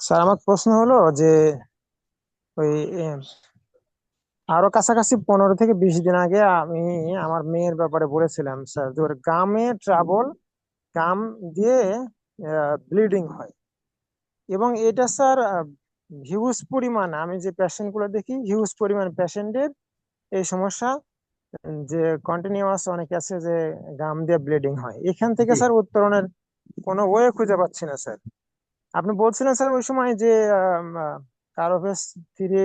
Sir আমার প্রশ্ন হলো যে ওই আরও কাছাকাছি পনেরো থেকে বিশ দিন আগে আমি আমার মেয়ের ব্যাপারে বলেছিলাম স্যার যে ওর গামে ট্রাবল গাম দিয়ে ব্লিডিং হয়। এবং এটা স্যার হিউজ পরিমাণ আমি যে পেশেন্টগুলো দেখি হিউজ পরিমাণ পেশেন্টের এই সমস্যা যে কন্টিনিউয়াস অনেকে আছে যে গাম দিয়ে ব্লিডিং হয়। এখান থেকে স্যার উত্তরণের কোনো ওয়ে খুঁজে পাচ্ছি না স্যার। আপনি বলছিলেন স্যার ওই সময় যে কারোভেস থ্রি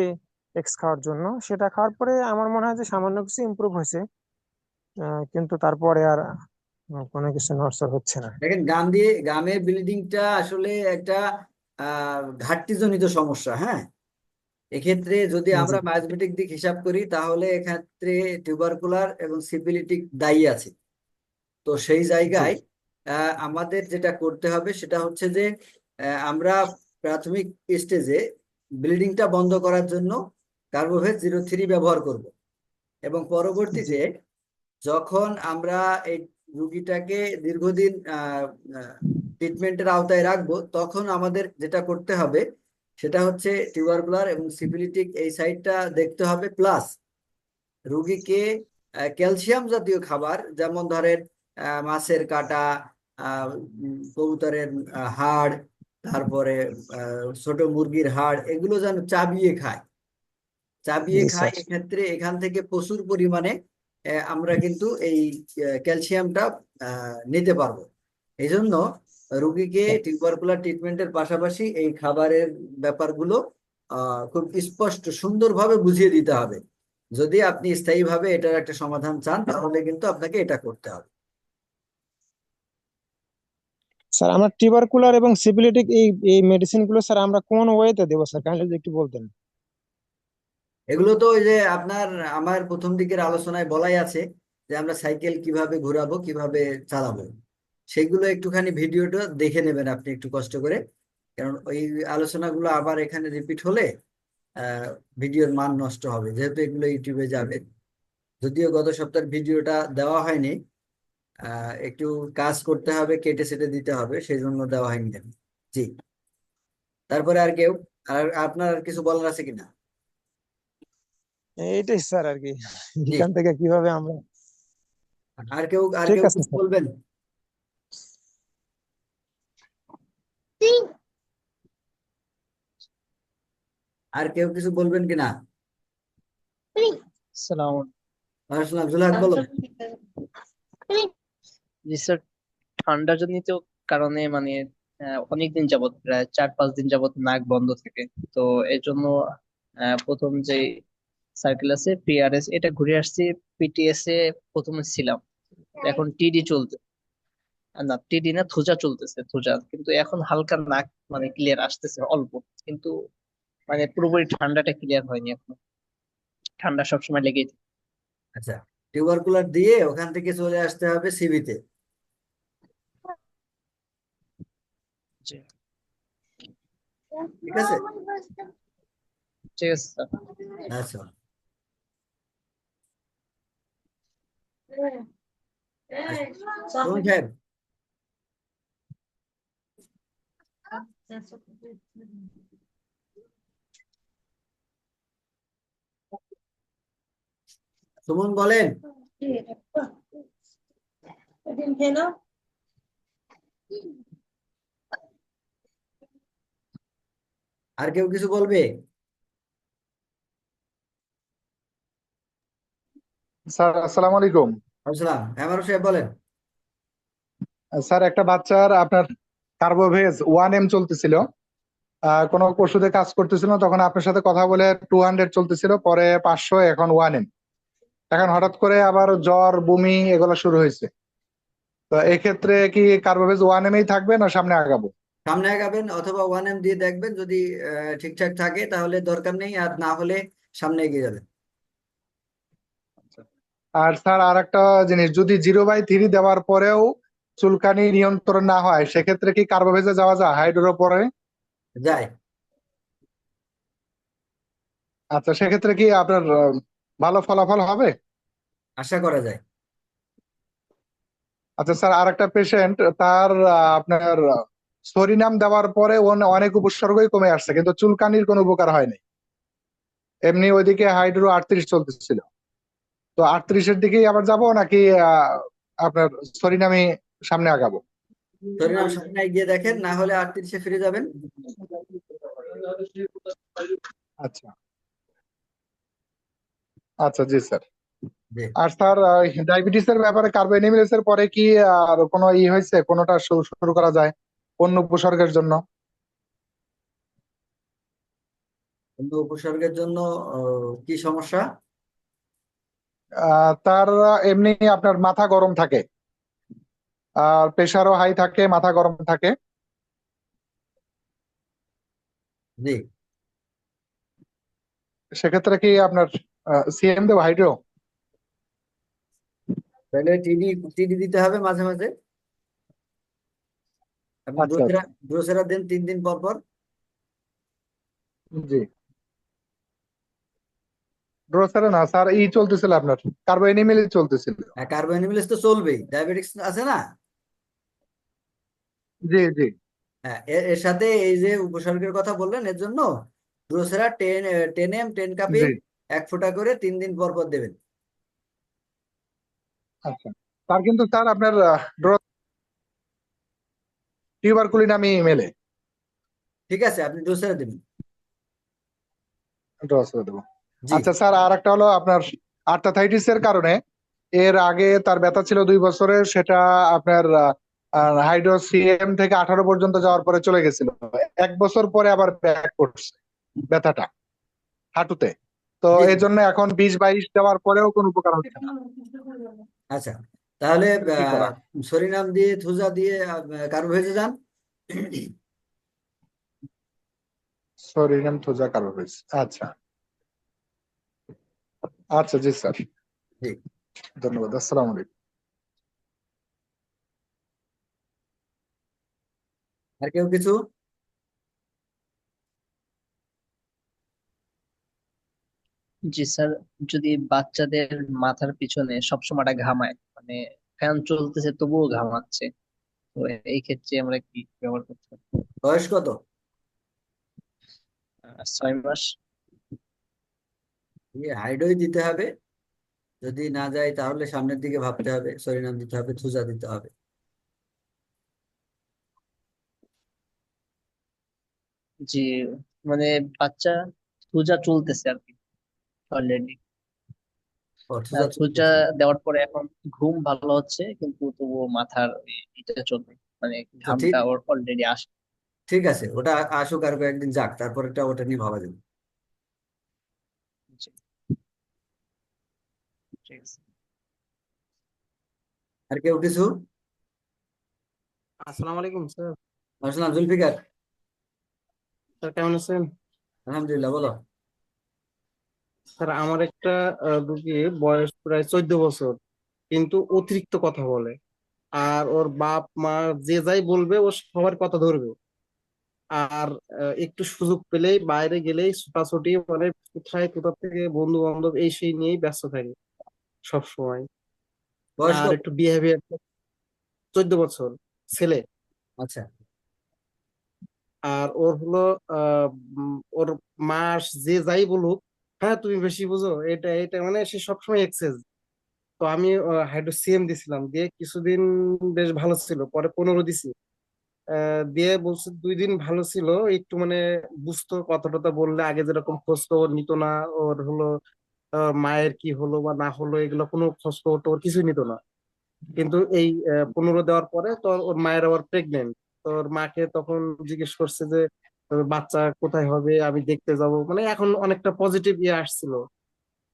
এক্স খাওয়ার জন্য সেটা খাওয়ার পরে আমার মনে হয় যে সামান্য কিছু ইমপ্রুভ হয়েছে। কিন্তু তারপরে আর কোনো কিছু নড়চড় হচ্ছে না। দেখেন গাম দিয়ে গামের ব্লিডিংটা আসলে একটা আহ ঘাটতিজনিত সমস্যা হ্যাঁ? এক্ষেত্রে যদি আমরা ম্যাথমেটিক দিক হিসাব করি তাহলে এক্ষেত্রে টিউবারকুলার এবং সিপিলিটিক দায়ী আছে। তো সেই জায়গায় আমাদের যেটা করতে হবে সেটা হচ্ছে যে আমরা প্রাথমিক স্টেজে ব্লিডিংটা বন্ধ করার জন্য কার্বোভেট জিরো থ্রি ব্যবহার করব। এবং পরবর্তীতে যখন আমরা এই রুগীটাকে দীর্ঘদিন ট্রিটমেন্টের আওতায় রাখব তখন আমাদের যেটা করতে হবে সেটা হচ্ছে টিউবারকুলার এবং সিফিলিটিক এই সাইডটা দেখতে হবে। প্লাস রুগীকে ক্যালসিয়াম জাতীয় খাবার যেমন ধরেন মাছের কাটা কবুতরের হাড় তারপরে আহ, ছোট মুরগির হাড় এগুলো যেন চাবিয়ে খায়। চাবিয়ে খায় এক্ষেত্রে এখান থেকে প্রচুর পরিমাণে আমরা কিন্তু এই ক্যালসিয়ামটা আহ, নিতে পারব। এই জন্য রুগীকে টিউবারকুলার ট্রিটমেন্টের পাশাপাশি এই খাবারের ব্যাপারগুলো আহ, খুব স্পষ্ট সুন্দরভাবে বুঝিয়ে দিতে হবে। যদি আপনি স্থায়ীভাবে এটার একটা সমাধান চান তাহলে কিন্তু আপনাকে এটা করতে হবে। স্যার, আমরা টিউবারকুলার এবং সিপিলিটিক এই এই মেডিসিনগুলো স্যার আমরা কোন ওয়েতে দেবো স্যার? কাইন্ডলি যদি একটু বলতেন। এগুলো তো ওই যে আপনার, আমার প্রথম দিকের আলোচনায় বলাই আছে যে আমরা সাইকেল কীভাবে ঘোরাবো, কীভাবে চালাবো। সেগুলো একটুখানি ভিডিওটা দেখে নেবেন আপনি একটু কষ্ট করে। কারণ ওই আলোচনাগুলো আবার এখানে রিপিট হলে ভিডিওর মান নষ্ট হবে। যেহেতু এগুলো ইউটিউবে যাবে। যদিও গত সপ্তাহের ভিডিওটা দেওয়া হয়নি একটু কাজ করতে হবে কেটে সেটে দিতে হবে সেই জন্য দেওয়া হয়নি জি। তারপরে আর কেউ? আর আপনার আর কিছু বলার আছে কিনা? এইটাই স্যার আর কি। এখান থেকে কীভাবে আমরা আর কেউ আর ঠিক কেউ আছে কিছু স্যার। বলবেন? আর কেউ কিছু বলবেন কিনা? সালাম আসসালাম। জুলহাক বলো। জি ঠান্ডা জনিত কারণে মানে অনেকদিন যাবত প্রায় চার পাঁচ দিন যাবত নাক বন্ধ থাকে। তো এর জন্য আহ, প্রথম যে সার্কেল আছে পিআরএস এটা ঘুরে আসছি পিটিএস এ প্রথমে ছিলাম। এখন টিডি চলতে না টিডি না থুজা চলতেছে থুজা কিন্তু এখন হালকা নাক মানে ক্লিয়ার আসতেছে অল্প। কিন্তু মানে পুরোপুরি ঠান্ডাটা ক্লিয়ার হয়নি এখন। ঠান্ডা সবসময় লেগেই থাকে। আচ্ছা টিউবারকুলার দিয়ে ওখান থেকে চলে আসতে হবে সিবিতে ঠিক আছে ঠিক আছে আচ্ছা সুমন সাহেব সুমন বলেন আর কেউ কিছু বলবে? স্যার আসসালামু আলাইকুম। আসসালাম। এমআর সাহেব বলেন। স্যার একটা বাচ্চার আপনার কার্বোভেজ ওয়ান এম চলতেছিল। কোনো ওষুধে কাজ করতেছিল তখন আপনার সাথে কথা বলে টু হান্ড্রেড চলতেছিল পরে পাঁচশো এখন ওয়ান এম। এখন হঠাৎ করে আবার জ্বর বমি এগুলো শুরু হয়েছে। তো এক্ষেত্রে কি কার্বোভেজ ওয়ান এমই থাকবে না সামনে আগাবো? সামনে আগাবেন অথবা ওয়ান এম দিয়ে দেখবেন যদি ঠিকঠাক থাকে তাহলে দরকার নেই আর না হলে সামনে এগিয়ে যাবেন। আর স্যার আর একটা জিনিস যদি জিরো বাই থ্রি দেওয়ার পরেও চুলকানি নিয়ন্ত্রণ না হয় সেক্ষেত্রে কি কার্বোভেজে যাওয়া যায় হাইড্রোর পরে যায়। আচ্ছা সেক্ষেত্রে কি আপনার ভালো ফলাফল হবে? আশা করা যায়। আচ্ছা স্যার আর একটা পেশেন্ট তার আপনার সরিনাম দেওয়ার পরে অনেক উপসর্গই কমে আসছে কিন্তু চুলকানির কোনো উপকার হয়নি। এমনি ওইদিকে হাইড্রো আটত্রিশ চলতেছিল। তো আটত্রিশের দিকেই আবার যাব নাকি আপনার সরিনামি সামনে আগাবো? সরিনাম সামনে এগিয়ে দেখেন না হলে আটত্রিশে ফিরে যাবেন। আচ্ছা। আচ্ছা জি স্যার। আর স্যার ডায়াবেটিস এর ব্যাপারে কার্বোনিমিলেস এর পরে কি আর কোনো ই হয়েছে কোনোটা শুরু করা যায়? অন্য উপসর্গের জন্য? কিন্তু উপসর্গের জন্য কি সমস্যা? তার এমনি আপনার মাথা গরম থাকে। আর প্রেশারও হাই থাকে মাথা গরম থাকে। জি। সেক্ষেত্রে কি আপনার সিএম দেবো হাইড্রো তাহলে টিডি টিডি দিতে হবে মাঝে মাঝে। আচ্ছা, ব্রোসেরা ব্রোসেরা দেন তিন দিন পর পর? জি। না স্যার ই চলতেছিল আপনার চলতেছিল। হ্যাঁ কার্বোনিমিলেস তো চলবেই ডায়াবেটিক্স আছে না? জি জি। হ্যাঁ এর সাথে এই যে উপসর্গের কথা বললেন এর জন্য ব্রোসেরা টেন টেন এম টেন কাপে এক ফোঁটা করে তিন দিন পর পর দেবেন। আচ্ছা। তার কিন্তু স্যার আপনার টিউবারকুলিন আমি মেলে ঠিক আছে আপনি ডোসেরা দেবেন। ড্রসে দেবো। আচ্ছা স্যার আর একটা হলো আপনার আর্থাথাইটিস এর কারণে। এর আগে তার ব্যথা ছিল দুই বছরের সেটা আপনার হাইড্রো সিএম থেকে আঠারো পর্যন্ত যাওয়ার পরে চলে গেছিল। এক বছর পরে আবার ব্যাক করছে ব্যথাটা হাঁটুতে। তো। এই জন্য এখন বিশ বাইশ দেওয়ার পরেও কোনো উপকার হচ্ছে না। আচ্ছা তাহলে করা? সরিনাম দিয়ে থুজা দিয়ে কার্বোভেজে যান সরিনাম থোজা কারও হয়েছে। আচ্ছা। আচ্ছা জি স্যার। ধন্যবাদ আসসালামু আলাইকুম। আর কেউ কিছু? জি স্যার যদি বাচ্চাদের মাথার পিছনে সবসময়টা ঘামায় মানে ফ্যান চলতেছে তবুও ঘামাচ্ছে তো এই ক্ষেত্রে আমরা কি ব্যবহার করতে পারি? বয়স কত? আহ, ছয় মাস। হাইডোই দিতে হবে যদি না যায় তাহলে সামনের দিকে ভাবতে হবে সরিনাম দিতে হবে থুজা দিতে হবে। জি মানে বাচ্চা পূজা চলতেছে আর কি। অলরেডি পূজা দেওয়ার পরে এখন ঘুম ভালো হচ্ছে কিন্তু তবুও মাথার এটা চলবে। মানে ঘামটা ওর অলরেডি আসে। ঠিক আছে ওটা আসুক আর কয়েকদিন যাক তারপর একটা ওটা নিয়ে ভাবা যাবে। ঠিক আছে। আর কেউ কিছু? আসসালামু আলাইকুম স্যার। আসলাম জুলফিকার। স্যার কেমন আছেন? আলহামদুলিল্লাহ বলো। স্যার আমার একটা রুগী বয়স প্রায় চোদ্দ বছর কিন্তু অতিরিক্ত কথা বলে। আর ওর বাপ মা যে যাই বলবে ও সবার কথা ধরবে। আর একটু সুযোগ পেলেই বাইরে গেলেই ছোটাছুটি মানে কোথায় কোথা থেকে বন্ধু বান্ধব এই সেই নিয়েই ব্যস্ত থাকে সব সময় বয়স আর একটু বিহেভিয়ার চোদ্দ বছর ছেলে। আচ্ছা। আর ওর হলো আহ, ওর মাস যে যাই বলুক হ্যাঁ তুমি বেশি বুঝো। এটা এটা মানে সে সবসময় এক্সেস তো আমি হাইড্রোসিএম দিছিলাম। দিয়ে কিছুদিন বেশ ভালো ছিল। পরে পনেরো দিছি। দিয়ে বলছে দুই দিন ভালো ছিল। একটু মানে বুঝতো কথা টথা বললে। আগে যেরকম খোঁজ খবর নিত না, ওর হলো মায়ের কি হলো বা না হলো, এগুলো কোনো খোঁজ খবর টবর কিছুই নিত না। কিন্তু এই পনেরো দেওয়ার পরে তো ওর মায়ের আবার প্রেগনেন্ট তোর মাকে তখন জিজ্ঞেস করছে যে বাচ্চা কোথায় হবে আমি দেখতে যাব। মানে এখন অনেকটা পজিটিভ ইয়ে আসছিল।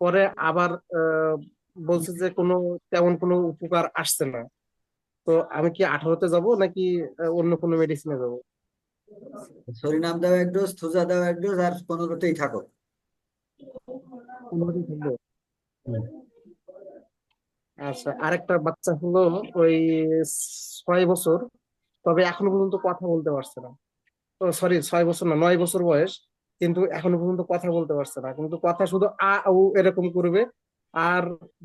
পরে আবার বলছে যে কোনো তেমন কোনো উপকার আসছে না। তো আমি কি আঠারোতে যাব নাকি অন্য কোনো মেডিসিনে যাব? সরিনাম দাও এক ডোজ থুজা দাও এক ডোজ আর পনেরোতেই থাকো। আচ্ছা আরেকটা বাচ্চা হলো ওই ছয় বছর তবে এখনও পর্যন্ত কথা বলতে পারছে না। সরি ছয় বছর না, নয় বছর বয়স, কিন্তু এখনও পর্যন্ত কথা বলতে পারছে না। কিন্তু কথা শুধু আ ও এরকম করবে। আর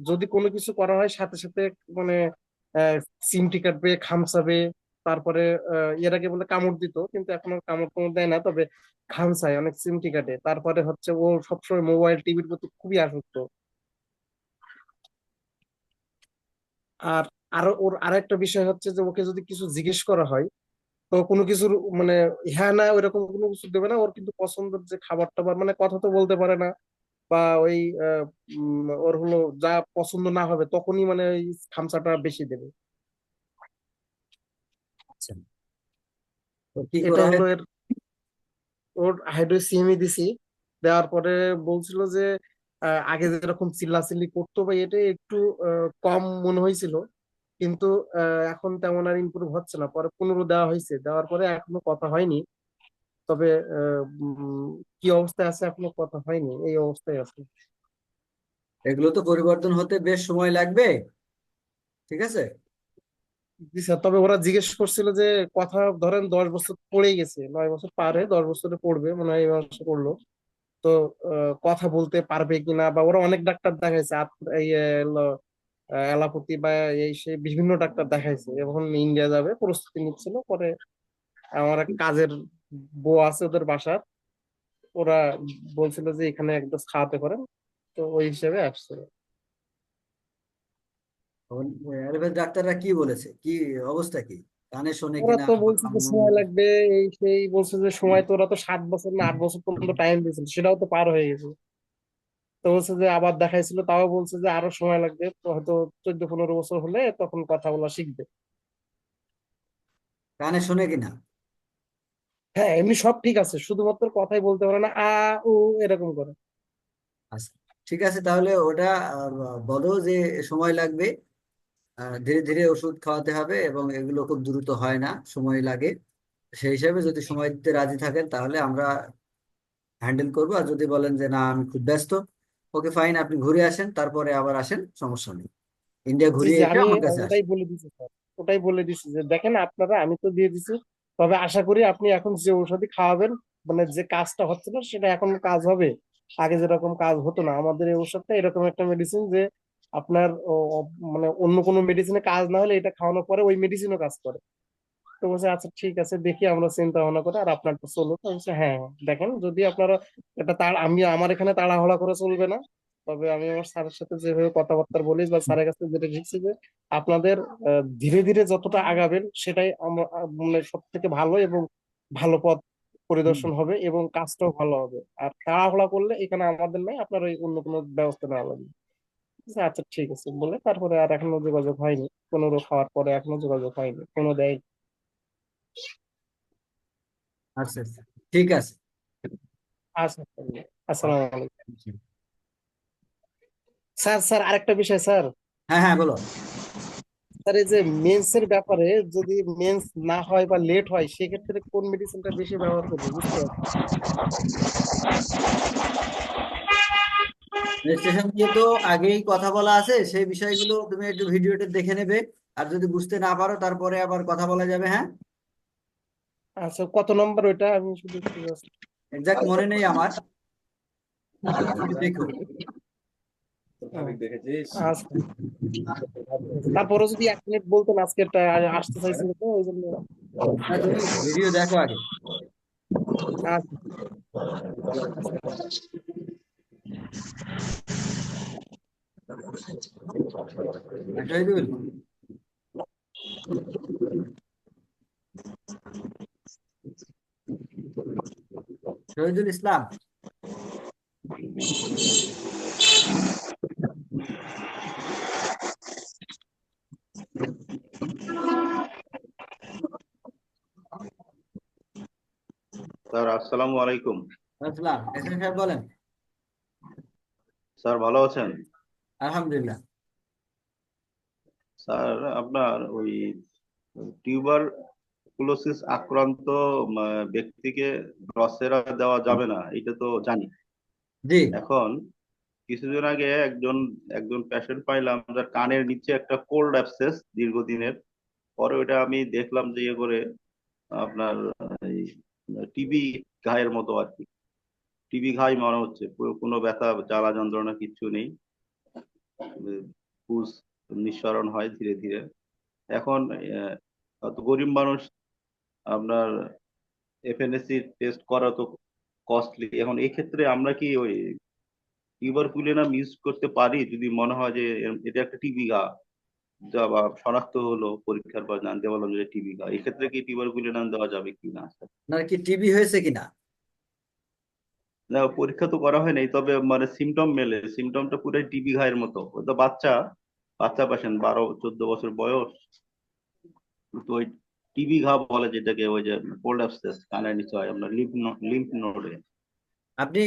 যদি কোনো কিছু করা হয়, সাথে সাথে মানে চিমটি কাটবে খামসাবে তারপরে এর আগে বলে কামড় দিত, কিন্তু এখন কামড় টামড় দেয় না। তবে খামসায় অনেক চিমটি কাটে তারপরে হচ্ছে ও সবসময় মোবাইল, টিভির প্রতি খুবই আসক্ত। আর আরও ওর আরেকটা বিষয় হচ্ছে যে, ওকে যদি কিছু জিজ্ঞেস করা হয় কোনো কিছুর মানে হ্যাঁ না ওইরকম কোনো কিছু দেবে না। ওর কিন্তু পছন্দের যে খাবার টাবার মানে কথা তো বলতে পারে না। বা ওই ওর হলো যা পছন্দ না হবে তখনই মানে ওই খামচাটা বেশি দেবে। আচ্ছা। এটা হলো এর ওর হাইড্রোসিএমই দিছি। দেওয়ার পরে বলছিল যে আগে যেরকম চিল্লাচিল্লি করতো বা এটা একটু কম মনে হয়েছিল। কিন্তু এখন তেমন আর ইমপ্রুভ হচ্ছে না। পরে পনেরো দেওয়া হয়েছে দেওয়ার পরে এখনও কথা হয়নি। তবে কি অবস্থায় আছে এখনও কথা হয়নি। এই অবস্থায় আছে। এগুলো তো পরিবর্তন হতে বেশ সময় লাগবে। ঠিক আছে? জি স্যার তবে ওরা জিজ্ঞেস করছিল যে কথা ধরেন দশ বছর পড়ে গেছে। নয় বছর পারে দশ বছরে পড়বে। মনে হয় এই মাসে পড়ল। তো কথা বলতে পারবে কিনা বা ওরা অনেক ডাক্তার দেখাইছে। অ্যালোপ্যাথি বা এই সেই বিভিন্ন ডাক্তার দেখাইছে। এখন ইন্ডিয়া যাবে প্রস্তুতি নিচ্ছিল পরে আমার এক কাজের বউ আছে ওদের বাসার ওরা বলছিল যে এখানে এক ডোজ খাওয়াতে পারেন তো ওই হিসেবে আসছে। অ্যালোপ্যাথি ডাক্তাররা কি বলেছে? কি অবস্থা কি? কানে শোনে ওরা কিনা তো বলছে যে সময় লাগবে এই সেই বলছে যে সময় তো ওরা তো সাত বছর না আট বছর পর্যন্ত টাইম দিয়েছিল সেটাও তো পার হয়ে গেছে। তো বলছে যে আবার দেখাইছিল তাও বলছে যে আরও সময় লাগবে তো হয়তো চোদ্দ পনেরো বছর হলে তখন কথা বলা শিখবে। কানে শোনে কিনা হ্যাঁ এমনি সব ঠিক আছে শুধুমাত্র কথাই বলতে পারে না আ উ এরকম করে। আচ্ছা ঠিক আছে তাহলে ওটা বলো যে সময় লাগবে ধীরে ধীরে ওষুধ খাওয়াতে হবে এবং এগুলো খুব দ্রুত হয় না সময় লাগে। সেই হিসাবে যদি সময় দিতে রাজি থাকেন তাহলে আমরা হ্যান্ডেল করব। আর যদি বলেন যে না আমি খুব ব্যস্ত ওকে ফাইন আপনি ঘুরে আসেন তারপরে আবার আসেন সমস্যা নেই। ইন্ডিয়া জি এসে আমি আমার কাছে আসেন। ওটাই বলে দিছি স্যার। ওটাই বলে দিছি যে দেখেন আপনারা আমি তো দিয়ে দিছি তবে আশা করি আপনি এখন যে ঔষধি খাওয়াবেন মানে যে কাজটা হচ্ছে না সেটা এখন কাজ হবে। আগে যেরকম কাজ হতো না আমাদের এই ওষুধটা এরকম একটা মেডিসিন যে আপনার মানে অন্য কোনো মেডিসিনে কাজ না হলে এটা খাওয়ানোর পরে ওই মেডিসিনও কাজ করে। তো বলছে আচ্ছা ঠিক আছে দেখি আমরা চিন্তা ভাবনা করে আর আপনারটা চলো তো বলছে হ্যাঁ দেখেন যদি আপনারা এটা তার আমি আমার এখানে তাড়াহুড়া করে চলবে না। তবে আমি আমার স্যারের সাথে যেভাবে কথাবার্তা বলি বা স্যারের কাছে যেটা শিখছি যে আপনাদের ধীরে ধীরে যতটা আগাবেন সেটাই আমরা মানে সব থেকে ভালো এবং ভালো পথ পরিদর্শন হবে এবং কাজটাও ভালো হবে। আর তাড়াহুড়া করলে এখানে আমাদের নাই আপনার ওই অন্য কোনো ব্যবস্থা নেওয়া লাগবে। আচ্ছা ঠিক আছে। বলে তারপরে আর এখনও যোগাযোগ হয়নি। পনেরো খাওয়ার পরে এখনও যোগাযোগ হয়নি। কোনো দেয় আচ্ছা আচ্ছা। ঠিক আছে। আচ্ছা স্যার স্যার আরেকটা বিষয় স্যার। হ্যাঁ হ্যাঁ বলো। স্যার এই যে মেন্স এর ব্যাপারে যদি মেন্স না হয় বা লেট হয় সেক্ষেত্রে কোন মেডিসিনটা বেশি ব্যবহার করব বুঝতে রেজিস্ট্রেশন নিয়ে তো আগেই কথা বলা আছে সেই বিষয়গুলো তুমি একটু ভিডিওটা দেখে নেবে। আর যদি বুঝতে না পারো তারপরে আবার কথা বলা যাবে হ্যাঁ? আচ্ছা কত নম্বর ওইটা? আমি শুধু এক্সাক্ট মনে নেই আমার। দেখো তারপরে যদি এক মিনিট বলতেন আজকে একটা আসতে চাইছিল তো ওই জন্য। না, তুমি ভিডিও দেখো আগে। আচ্ছা। শহীদুল ইসলাম। স্যার আসসালামু আলাইকুম। আসলাম এসএম সাহেব বলেন। স্যার ভালো আছেন? আলহামদুলিল্লাহ। স্যার আপনার ওই টিউবার কুলোসিস আক্রান্ত ব্যক্তিকে ড্রসেরা দেওয়া যাবে না এটা তো জানি। জি। এখন কিছুদিন আগে একজন একজন পেশেন্ট পাইলাম যার কানের নিচে একটা কোল্ড অ্যাবসেস দীর্ঘদিনের। পরে ওটা আমি দেখলাম যে ইয়ে করে আপনার টিবি ঘায়ের মতো আর কি। টিবি ঘাই মনে হচ্ছে কোনো ব্যথা জ্বালা যন্ত্রণা কিচ্ছু নেই। পুষ নিঃসরণ হয় ধীরে ধীরে। এখন গরিব মানুষ আপনার এফএনএসসি টেস্ট করা তো কস্টলি এখন এই ক্ষেত্রে আমরা কি ওই টিউবারকুলিনাম ইউজ করতে পারি? যদি মনে হয় যে এটা একটা টিবি গা যা বা শনাক্ত হলো পরীক্ষার পর জানতে পারলাম যে টিবি গা। এক্ষেত্রে কি টিউবারকুলিনাম দেওয়া যাবে কি না? আপনার কি টিবি হয়েছে কিনা না? পরীক্ষা তো করা হয় নাই তবে মানে সিমটম মেলে। সিমটমটা পুরো টিবি ঘায়ের মতো। ওই তো বাচ্চা বাচ্চা পেশেন্ট বারো চোদ্দ বছর বয়স। তো ওই টিবি ঘা বলে যেটাকে ওই যে কোল্ড অ্যাবসেস কানের নিচে হয় আপনার লিম্ফ লিম্ফ নোডে আপনি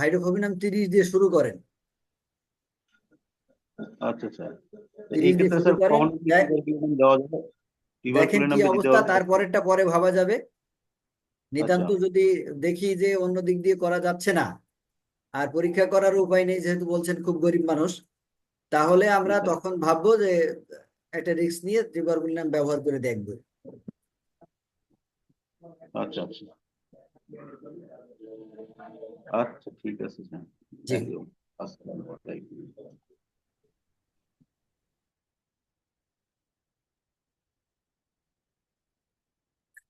হাইড্রোফোবিনাম তিরিশ দিয়ে শুরু করেন। আচ্ছা তিরিশ এই ক্ষেত্রে স্যার করেন কখন কি দেওয়া যাবে দেখেন কি অবস্থা দেওয়া যাবে তার পরেরটা পরে ভাবা যাবে। নিতান্ত আচ্ছা। যদি দেখি যে অন্য দিক দিয়ে করা যাচ্ছে না আর পরীক্ষা করার উপায় নেই যেহেতু বলছেন খুব গরিব মানুষ তাহলে আমরা আচ্ছা। তখন ভাববো যে একটা রিস্ক নিয়ে টিউবারকুলিনাম ব্যবহার করে দেখব। আচ্ছা আচ্ছা আচ্ছা ঠিক আছে স্যার জি। থ্যাংক ইউ আসসালামু আলাইকুম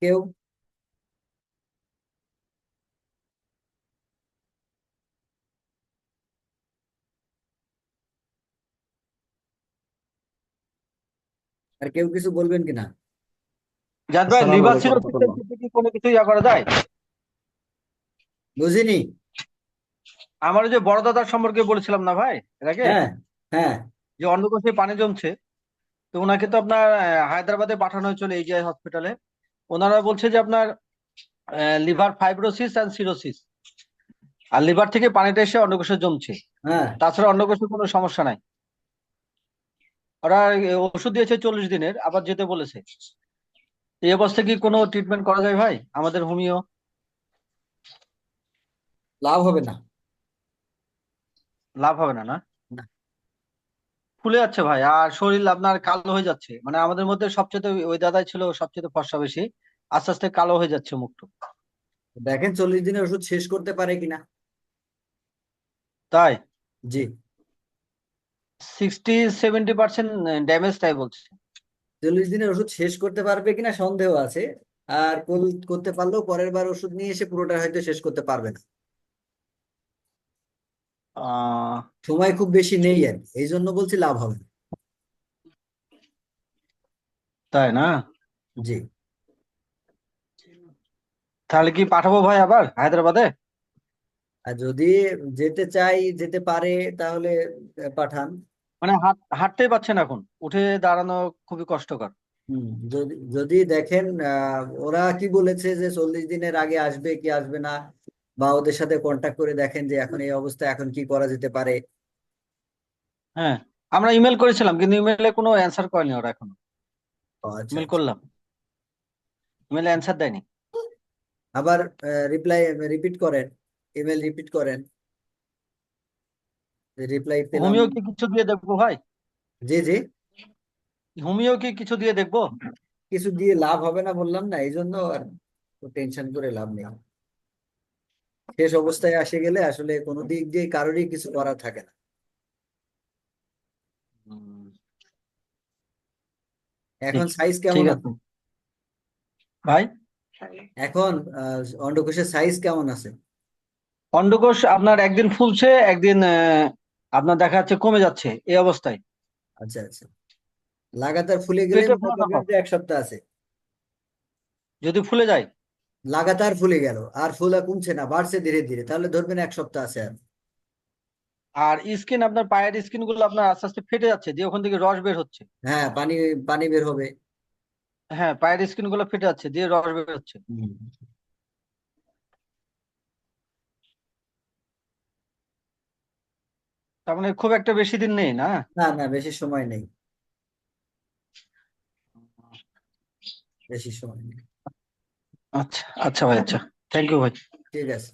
কেউ আর কেউ কিছু বলবেন কিনা জান ভাই আসসালামু লিভার সিরোসিসের রহমতুল্লাহ। ক্ষেত্রে কি কোনো কিছু ইয়া করা যায়? বুঝিনি। আমার ওই যে বড় দাদার সম্পর্কে বলেছিলাম না ভাই এর আগে হ্যাঁ হ্যাঁ। যে অন্ডকোষে পানি জমছে তো ওনাকে তো আপনার হায়দ্রাবাদে পাঠানো হয়েছিল এইচআই হসপিটালে ওনারা বলছে যে আপনার লিভার ফাইব্রোসিস অ্যান্ড সিরোসিস। আর লিভার থেকে পানিটা এসে অন্ডকোষে জমছে। হ্যাঁ। তাছাড়া অন্ডকোষে কোনো সমস্যা নাই। ওরা ওষুধ দিয়েছে চল্লিশ দিনের আবার যেতে বলেছে। এই অবস্থায় কি কোনো ট্রিটমেন্ট করা যায় ভাই? আমাদের হোমিও? লাভ হবে না। লাভ হবে না না? না। ফুলে যাচ্ছে ভাই আর শরীর আপনার কালো হয়ে যাচ্ছে। মানে আমাদের মধ্যে সবচেয়ে ওই দাদাই ছিল সবচেয়ে ফর্সা বেশি। আস্তে আস্তে কালো হয়ে যাচ্ছে মুখটা। দেখেন চল্লিশ দিনের ওষুধ শেষ করতে পারে কিনা। তাই? জি। সিক্সটি সেভেন্টি পার্সেন্ট ড্যামেজ তাই বলছে। চল্লিশ দিনের ওষুধ শেষ করতে পারবে কিনা সন্দেহ আছে। আর করতে পারলেও পরের বার ওষুধ নিয়ে এসে পুরোটা হয়তো শেষ করতে পারবে না। সময় খুব বেশি নেই আর এই জন্য বলছি লাভ হবে না। তাই না? জি। তাহলে কি পাঠাবো ভাই আবার হায়দ্রাবাদে? আর যদি যেতে চাই যেতে পারে তাহলে পাঠান। মানে হাঁটতেই পারছেন এখন। উঠে দাঁড়ানো খুবই কষ্টকর। যদি যদি দেখেন ওরা কি বলেছে যে চল্লিশ দিনের আগে আসবে কি আসবে না বা ওদের সাথে কন্ট্যাক্ট করে দেখেন যে এখন এই অবস্থা এখন কি করা যেতে পারে। হ্যাঁ আমরা ইমেল করেছিলাম কিন্তু ইমেলে কোনো অ্যান্সার করেনি ওরা এখনও। ও, আচ্ছা ইমেল আচ্ছা। করলাম। ইমেলে অ্যান্সার দেয়নি। আবার রিপ্লাই রিপিট করেন। ইমেল রিপিট করেন। রিপ্লাই পেলাম। হোমিও কি কিছু দিয়ে দেখব ভাই? জি জি। হোমিও কি কিছু দিয়ে দেখব? কিছু দিয়ে লাভ হবে না বললাম না এই জন্য আর টেনশন করে লাভ নেই। শেষ অবস্থায় আসে গেলে আসলে কোনো দিক দিয়ে কারোরই কিছু করার থাকে না। এখন সাইজ কেমন আছে? ভাই? এখন অন্ডকোষের সাইজ কেমন আছে? অন্ডকোষ আপনার একদিন ফুলছে একদিন আপনার দেখা যাচ্ছে কমে যাচ্ছে এই অবস্থায়। আচ্ছা আচ্ছা। লাগাতার ফুলে গেলে এক সপ্তাহ আছে। যদি ফুলে যায়? লাগাতার ফুলে গেল আর ফুলা কমছে না বাড়ছে ধীরে ধীরে তাহলে ধরবেন এক সপ্তাহ আছে আর। আর স্কিন আপনার পায়ের স্কিনগুলো আপনার আস্তে আস্তে ফেটে যাচ্ছে দিয়ে ওখান থেকে রস বের হচ্ছে। হ্যাঁ পানি পানি বের হবে। হ্যাঁ পায়ের স্কিনগুলো ফেটে যাচ্ছে দিয়ে রস বের হচ্ছে। হুম। তার মানে খুব একটা বেশি দিন নেই না? না না বেশি সময় নেই। বেশি সময় নেই। আচ্ছা আচ্ছা ভাই আচ্ছা। থ্যাংক ইউ ভাই। ঠিক আছে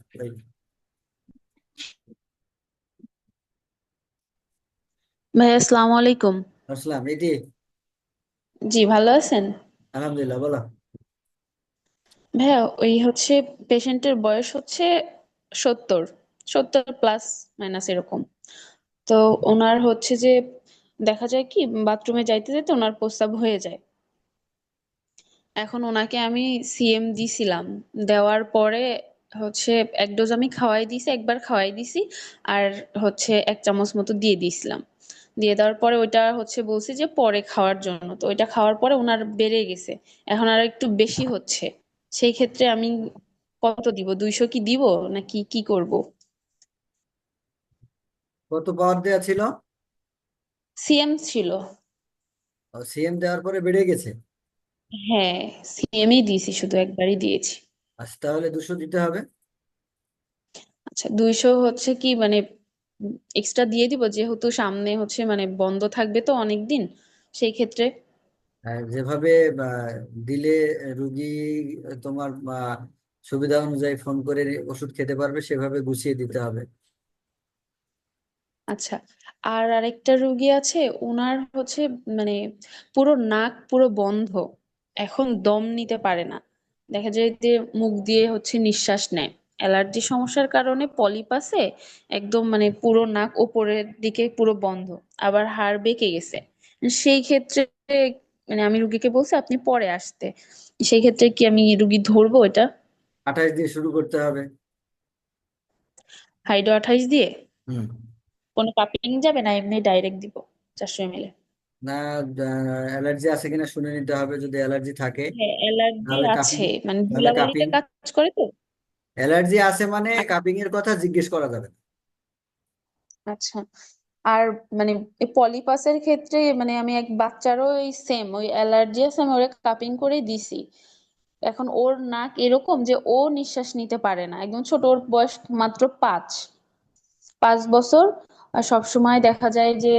ভাই আসসালামু আলাইকুম। আসলাম এটি জি ভালো আছেন? আলহামদুলিল্লাহ বলো। ভাইয়া ওই হচ্ছে পেশেন্টের বয়স হচ্ছে সত্তর। সত্তর প্লাস মাইনাস এরকম। তো ওনার হচ্ছে যে, দেখা যায় কি বাথরুমে যাইতে যেতে ওনার প্রস্রাব হয়ে যায়। এখন ওনাকে আমি সিএম দিছিলাম। দেওয়ার পরে হচ্ছে এক ডোজ আমি খাওয়াই দিছি, একবার খাওয়াই দিছি, আর হচ্ছে এক চামচ মতো দিয়ে দিয়েছিলাম দিয়ে দেওয়ার পরে ওইটা হচ্ছে বলছি যে পরে খাওয়ার জন্য। তো ওইটা খাওয়ার পরে ওনার বেড়ে গেছে। এখন আর একটু বেশি হচ্ছে। সেই ক্ষেত্রে আমি কত দিব? দুইশো কি দিব? নাকি কি করব? কত পাওয়ার দেওয়া ছিল? সিএম ছিল। সিএম দেওয়ার পরে বেড়ে গেছে? হ্যাঁ সিএমই দিয়েছি শুধু একবারই দিয়েছি। আচ্ছা তাহলে দুশো দিতে হবে। আচ্ছা দুইশো হচ্ছে কি মানে এক্সট্রা দিয়ে দিব যেহেতু সামনে হচ্ছে মানে বন্ধ থাকবে তো অনেক দিন সেই ক্ষেত্রে। আর যেভাবে দিলে রুগী তোমার সুবিধা অনুযায়ী ফোন করে ওষুধ খেতে পারবে সেভাবে গুছিয়ে দিতে হবে। আচ্ছা আর আরেকটা রুগী আছে ওনার হচ্ছে মানে পুরো নাক পুরো বন্ধ এখন দম নিতে পারে না। দেখা যায় যে মুখ দিয়ে হচ্ছে নিঃশ্বাস নেয়। অ্যালার্জি সমস্যার কারণে পলিপ আছে একদম মানে পুরো নাক ওপরের দিকে পুরো বন্ধ আবার হাড় বেঁকে গেছে। সেই ক্ষেত্রে মানে আমি রুগীকে বলছি আপনি পরে আসতে। সেই ক্ষেত্রে কি আমি রুগী ধরবো এটা? আঠাশ দিয়ে শুরু করতে হবে। হাইড্রো আঠাইশ দিয়ে? হুম। কোনো কাপিং যাবে না এমনি ডাইরেক্ট দিব চারশো এম এল না অ্যালার্জি আছে কিনা শুনে নিতে হবে যদি অ্যালার্জি থাকে। হ্যাঁ অ্যালার্জি তাহলে আছে মানে তাহলে ধুলাবালিতে কাপিং কাজ করে তো? অ্যালার্জি আছে মানে কাপিং এর কথা জিজ্ঞেস করা যাবে না। আচ্ছা আর মানে পলিপাসের ক্ষেত্রে মানে আমি এক বাচ্চারও ওই সেম ওই অ্যালার্জি আছে আমি ওরে কাপিং করে দিছি। এখন ওর নাক এরকম যে ও নিঃশ্বাস নিতে পারে না একদম ছোট ওর বয়স মাত্র পাঁচ। পাঁচ বছর আর সবসময় দেখা যায় যে,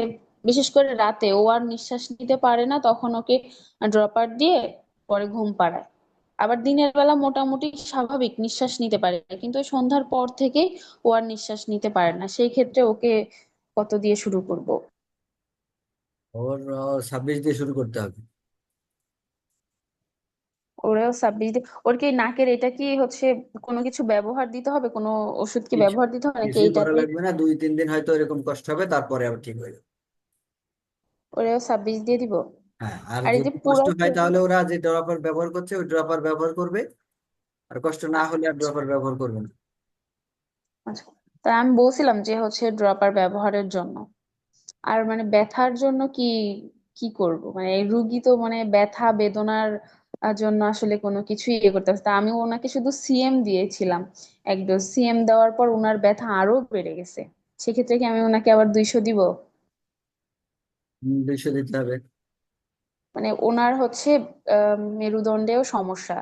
বিশেষ করে রাতে ও আর নিঃশ্বাস নিতে পারে না, তখন ওকে ড্রপার দিয়ে পরে ঘুম পাড়ায়। আবার দিনের বেলা মোটামুটি স্বাভাবিক নিঃশ্বাস নিতে পারে, কিন্তু সন্ধ্যার পর থেকেই ও আর নিঃশ্বাস নিতে পারে না। সেই ক্ষেত্রে ওকে কত দিয়ে শুরু করব? ওর ছাব্বিশ দিয়ে শুরু করতে হবে। ওরেও ছাব্বিশ দিয়ে ওর কি নাকের এটা কি হচ্ছে কোনো কিছু ব্যবহার দিতে হবে? কোনো ওষুধ কি কিছু ব্যবহার দিতে হবে নাকি কিছুই করা এইটাতেই লাগবে না দুই তিন দিন হয়তো এরকম কষ্ট হবে তারপরে আবার ঠিক হয়ে যাবে। ওরেও ছাব্বিশ দিয়ে দিব। হ্যাঁ আর আর এই যে যদি পুরো কষ্ট হয় তাহলে ওরা যে ড্রপার ব্যবহার করছে ওই ড্রপার ব্যবহার করবে। আর কষ্ট না হলে আর ড্রপার ব্যবহার করবে না। আচ্ছা তা আমি বলছিলাম যে হচ্ছে ড্রপার ব্যবহারের জন্য। আর মানে ব্যথার জন্য কি কি করব? মানে এই রুগী তো মানে ব্যথা বেদনার জন্য আসলে কোনো কিছুই ইয়ে করতে পারছে আমি ওনাকে শুধু সিএম দিয়েছিলাম এক ডোজ সিএম দেওয়ার পর ওনার ব্যথা আরও বেড়ে গেছে। সেক্ষেত্রে কি আমি ওনাকে আবার দুইশো দিব? দুইশো দিতে হবে। মানে ওনার হচ্ছে মেরুদণ্ডেও সমস্যা।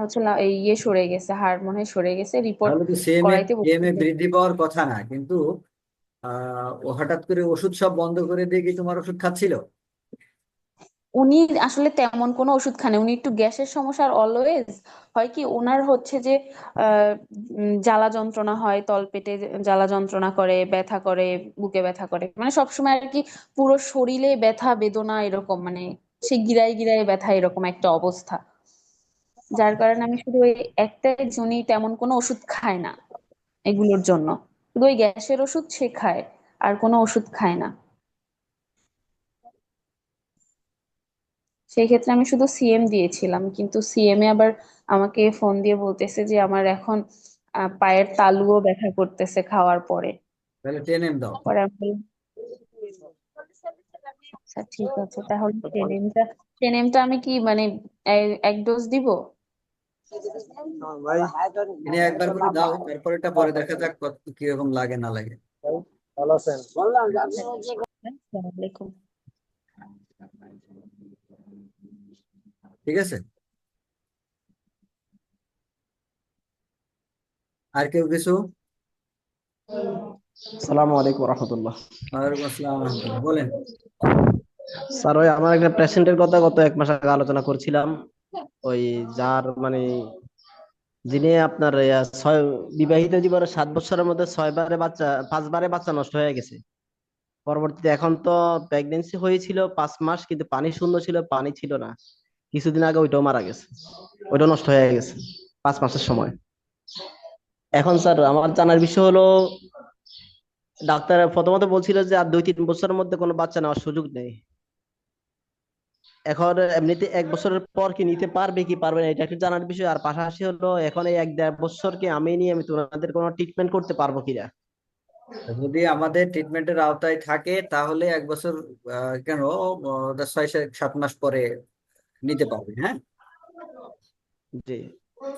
হচ্ছে এই ইয়ে সরে গেছে হাড় মনে হয় সরে গেছে রিপোর্ট তাহলে তো সেমে করাইতে বৃদ্ধি পাওয়ার কথা না কিন্তু আহ ও হঠাৎ করে ওষুধ সব বন্ধ করে দিয়ে কি তোমার ওষুধ খাচ্ছিল? উনি আসলে তেমন কোনো ওষুধ খান। উনি একটু গ্যাসের সমস্যা আর অলওয়েজ হয় কি, ওনার হচ্ছে যে জ্বালা যন্ত্রণা হয়, তলপেটে জ্বালা যন্ত্রণা করে, ব্যথা করে, বুকে ব্যথা করে। মানে সবসময় আর কি পুরো শরীরে ব্যথা, বেদনা এরকম মানে সে গিরায় গিরায় ব্যথা এরকম একটা অবস্থা। যার কারণে আমি শুধু ওই একটাই উনি তেমন কোনো ওষুধ খায় না এগুলোর জন্য। শুধু ওই গ্যাসের ওষুধ সে খায়, আর কোনো ওষুধ খায় না। সেই ক্ষেত্রে আমি শুধু সিএম দিয়েছিলাম কিন্তু সিএম এ আবার আমাকে ফোন দিয়ে বলতেছে যে আমার এখন পায়ের তালুও ব্যথা করতেছে খাওয়ার পরে। তাহলে টেন এম দাও। পরে আমি আচ্ছা ঠিক আছে তাহলে আমি কি মানে এক ডোজ দিব? ভাই। এনে একবার করে দাও তারপর এটা পরে দেখা যাক কত কীরকম লাগে না লাগে। ভালো আছেন? আসসালামু আলাইকুম। ঠিক আছে? আর কেউ কিছু? সালামু আলাইকুম রহমতুল্লাহ। ওয়ালাইকুম আসসালাম বলেন। স্যার ওই আমার একটা পেশেন্টের কথা গত এক মাস আগে আলোচনা করছিলাম। ওই যার মানে যিনি আপনার ছয় বিবাহিত জীবনে সাত বছরের মধ্যে ছয়বারে বাচ্চা পাঁচবারে বাচ্চা নষ্ট হয়ে গেছে। পরবর্তীতে এখন তো প্রেগনেন্সি হয়েছিল পাঁচ মাস কিন্তু পানি শূন্য ছিল পানি ছিল না। কিছুদিন আগে ওইটাও মারা গেছে। ওইটাও নষ্ট হয়ে গেছে পাঁচ মাসের সময়। এখন স্যার, আমার জানার বিষয় হলো, ডাক্তার প্রথমত বলছিল যে আর দুই তিন বছরের মধ্যে কোনো বাচ্চা নেওয়ার সুযোগ নেই। এখন এমনিতে এক বছরের পর কি নিতে পারবে কি পারবে না, এটা একটু জানার বিষয়। আর পাশাপাশি হলো, এখন এই এক দেড় বছর কি আমি নিয়ে আমি তোমাদের কোনো ট্রিটমেন্ট করতে পারব কিনা? যদি আমাদের ট্রিটমেন্টের আওতায় থাকে, তাহলে এক বছর কেন? ছয় সাত মাস পরে নিতে পারবে হ্যাঁ? জি।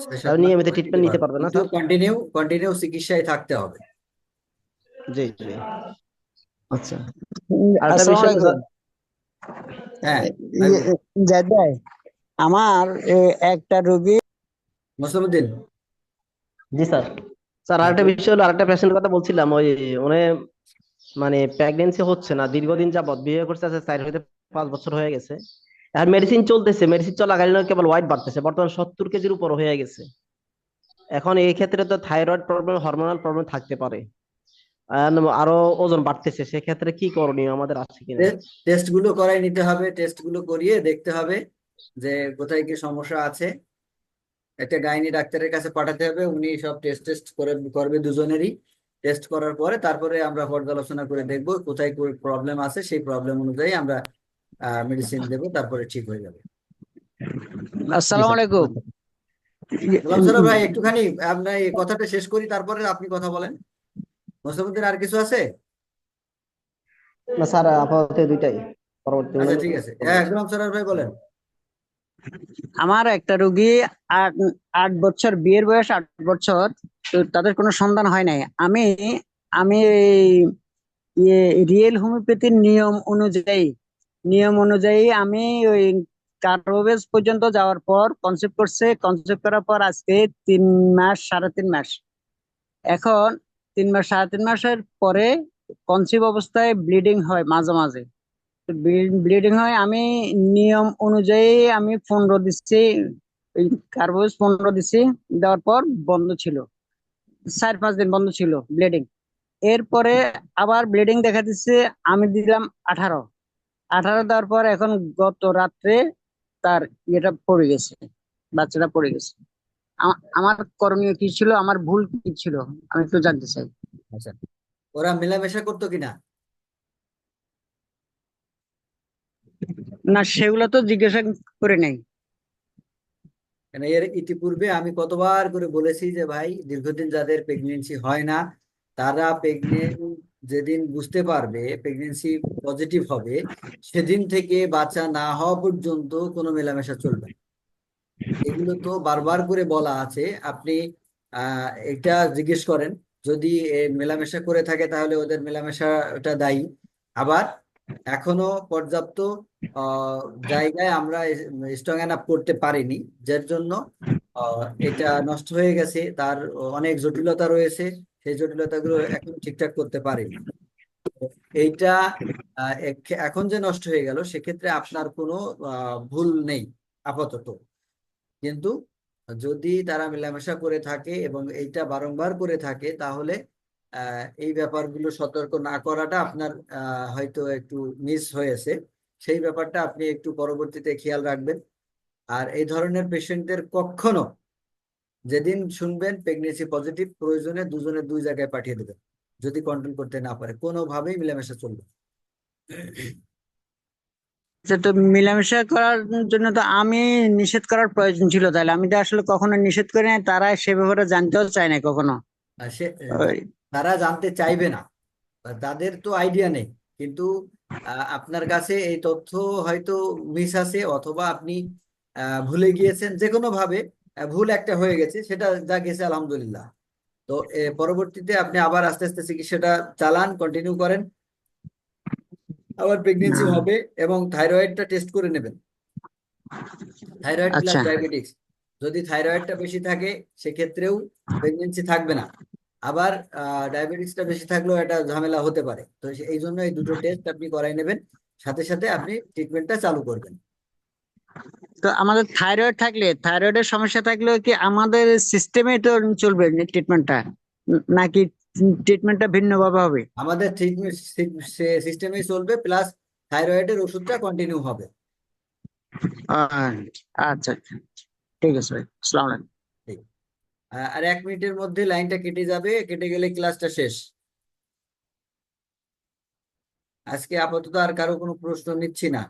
ছয় তাহলে নিয়মিত ট্রিটমেন্ট নিতে পারবে। না স্যার কন্টিনিউ কন্টিনিউ চিকিৎসায় থাকতে হবে। জি জি। আচ্ছা। আরেকটা বিষয় হ্যাঁ ইয়ে, ভাই আমার একটা রোগী মোসামুদ্দিন জি স্যার। স্যার আরেকটা বিষয় হলো আরেকটা পেশেন্টের কথা বলছিলাম ওই উনি মানে প্রেগনেন্সি হচ্ছে না দীর্ঘদিন যাবত বিয়ে করতে আছে চার হইতে পাঁচ বছর হয়ে গেছে। আর মেডিসিন চলতেছে মেডিসিন চলাকালীন কেবল ওয়াইট বাড়তেছে, বর্তমান সত্তর কেজির উপর হয়ে গেছে। এখন এই ক্ষেত্রে তো থাইরয়েড প্রবলেম হরমোনাল প্রবলেম থাকতে পারে। আরও ওজন বাড়তেছে, সেক্ষেত্রে কি করণীয় আমাদের আছে কিনা? টেস্টগুলো করাই নিতে হবে টেস্টগুলো করিয়ে দেখতে হবে যে কোথায় কি সমস্যা আছে। একটা গাইনি ডাক্তারের কাছে পাঠাতে হবে, উনি সব টেস্ট টেস্ট করে, করবে দুজনেরই। টেস্ট করার পরে তারপরে আমরা পর্যালোচনা করে দেখব কোথায় প্রবলেম আছে, সেই প্রবলেম অনুযায়ী আমরা মেডিসিন দেবো তারপরে ঠিক হয়ে যাবে। আসসালামু আলাইকুম। গোলাম ভাই একটুখানি আপনার এই কথাটা শেষ করি তারপরে আপনি কথা বলেন। মোসামুদ্দিন আর কিছু আছে? না স্যার আপাতত দুইটাই। পরবর্তী আচ্ছা ঠিক আছে। হ্যাঁ গোলাম সারার ভাই বলেন। আমার একটা রোগী আট আট বছর বিয়ের বয়স আট বছর তো তাদের কোনো সন্তান হয় নাই। আমি আমি ইয়ে রিয়েল হোমিওপ্যাথির নিয়ম অনুযায়ী নিয়ম অনুযায়ী আমি ওই কার্বোভেজ পর্যন্ত যাওয়ার পর কনসেপ্ট করছে কনসেপ্ট করার পর আজকে তিন মাস, সাড়ে তিন মাস। এখন তিন মাস, সাড়ে তিন মাসের পরে কনসিভ অবস্থায় ব্লিডিং হয় মাঝে মাঝে। ব্লিডিং হয়, আমি নিয়ম অনুযায়ী আমি পনেরো দিচ্ছি ওই কার্বোজ পনেরো দিচ্ছি দেওয়ার পর বন্ধ ছিল। চার পাঁচ দিন বন্ধ ছিল ব্লিডিং এরপরে আবার ব্লিডিং দেখা দিচ্ছে আমি দিলাম আঠারো। আঠারো দেওয়ার পর এখন গত রাত্রে তার ইয়েটা পড়ে গেছে বাচ্চাটা পড়ে গেছে। আমার করণীয় কি ছিল আমার ভুল কি ছিল আমি একটু জানতে চাই। আচ্ছা। ওরা মেলামেশা করতো কিনা? না সেগুলো তো জিজ্ঞাসা করে নেই। এর ইতিপূর্বে আমি কতবার করে বলেছি যে ভাই দীর্ঘদিন যাদের প্রেগনেন্সি হয় না তারা প্রেগনেন্ট যেদিন বুঝতে পারবে প্রেগনেন্সি পজিটিভ হবে, সেদিন থেকে বাচ্চা না হওয়া পর্যন্ত কোনো মেলামেশা চলবে এগুলো তো বারবার করে বলা আছে। আপনি এটা জিজ্ঞেস করেন, যদি মেলামেশা করে থাকে তাহলে ওদের মেলামেশাটা দায়ী। আবার এখনও পর্যাপ্ত জায়গায় আমরা স্ট্রং আপ করতে পারিনি, যার জন্য এটা নষ্ট হয়ে গেছে, তার অনেক জটিলতা রয়েছে। সেই জটিলতাগুলো এখন ঠিকঠাক করতে পারিনি। এইটা এখন যে নষ্ট হয়ে গেল সেক্ষেত্রে আপনার কোনো ভুল নেই আপাতত। কিন্তু যদি তারা মেলামেশা করে থাকে এবং এইটা বারংবার করে থাকে তাহলে আহ, এই ব্যাপারগুলো সতর্ক না করাটা আপনার আহ, হয়তো একটু মিস হয়েছে। সেই ব্যাপারটা আপনি একটু পরবর্তীতে খেয়াল রাখবেন। আর এই ধরনের পেশেন্টদের কখনো যেদিন শুনবেন প্রেগনেন্সি পজিটিভ প্রয়োজনে দুজনে দুই জায়গায় পাঠিয়ে দেবেন। যদি কন্ট্রোল করতে না পারে কোনোভাবেই মিলামেশা চলবে না। সেটা মেলামেশা করার জন্য তো আমি নিষেধ করার প্রয়োজন ছিল তাহলে। আমি তো আসলে কখনো নিষেধ করি নাই তারা সে ব্যাপারে জানতেও চায় না কখনো। তারা জানতে চাইবে না। তাদের তো আইডিয়া নেই। কিন্তু আপনার কাছে এই তথ্য হয়তো মিস আছে অথবা আপনি ভুলে গিয়েছেন যে কোনো ভাবে ভুল একটা হয়ে গেছে সেটা যা গেছে আলহামদুলিল্লাহ। তো পরবর্তীতে আপনি আবার আস্তে আস্তে চিকিৎসাটা চালান কন্টিনিউ করেন। আবার প্রেগনেন্সি হবে এবং থাইরয়েডটা টেস্ট করে নেবেন। থাইরয়েড প্লাস ডায়াবেটিক্স যদি থাইরয়েডটা বেশি থাকে সেক্ষেত্রেও প্রেগনেন্সি থাকবে না। আবার ডায়াবেটিক্সটা বেশি থাকলেও এটা ঝামেলা হতে পারে। তো এই জন্য এই দুটো টেস্ট আপনি করাই নেবেন। সাথে সাথে আপনি ট্রিটমেন্টটা চালু করবেন। তো আমাদের থাইরয়েড থাকলে থাইরয়েডের সমস্যা থাকলেও কি আমাদের সিস্টেমে তো চলবে ট্রিটমেন্টটা নাকি ট্রিটমেন্টটা ভিন্নভাবে হবে? আমাদের ট্রিটমেন্ট সিস্টেমেই চলবে প্লাস থাইরয়েডের ওষুধটা কন্টিনিউ হবে। আচ্ছা আচ্ছা। ঠিক আছে ভাই আসসালামু আলাইকুম। আর এক মিনিটের মধ্যে লাইনটা কেটে যাবে কেটে গেলে ক্লাসটা শেষ। আজকে আপাতত আর কারও কোনো প্রশ্ন নিচ্ছি না।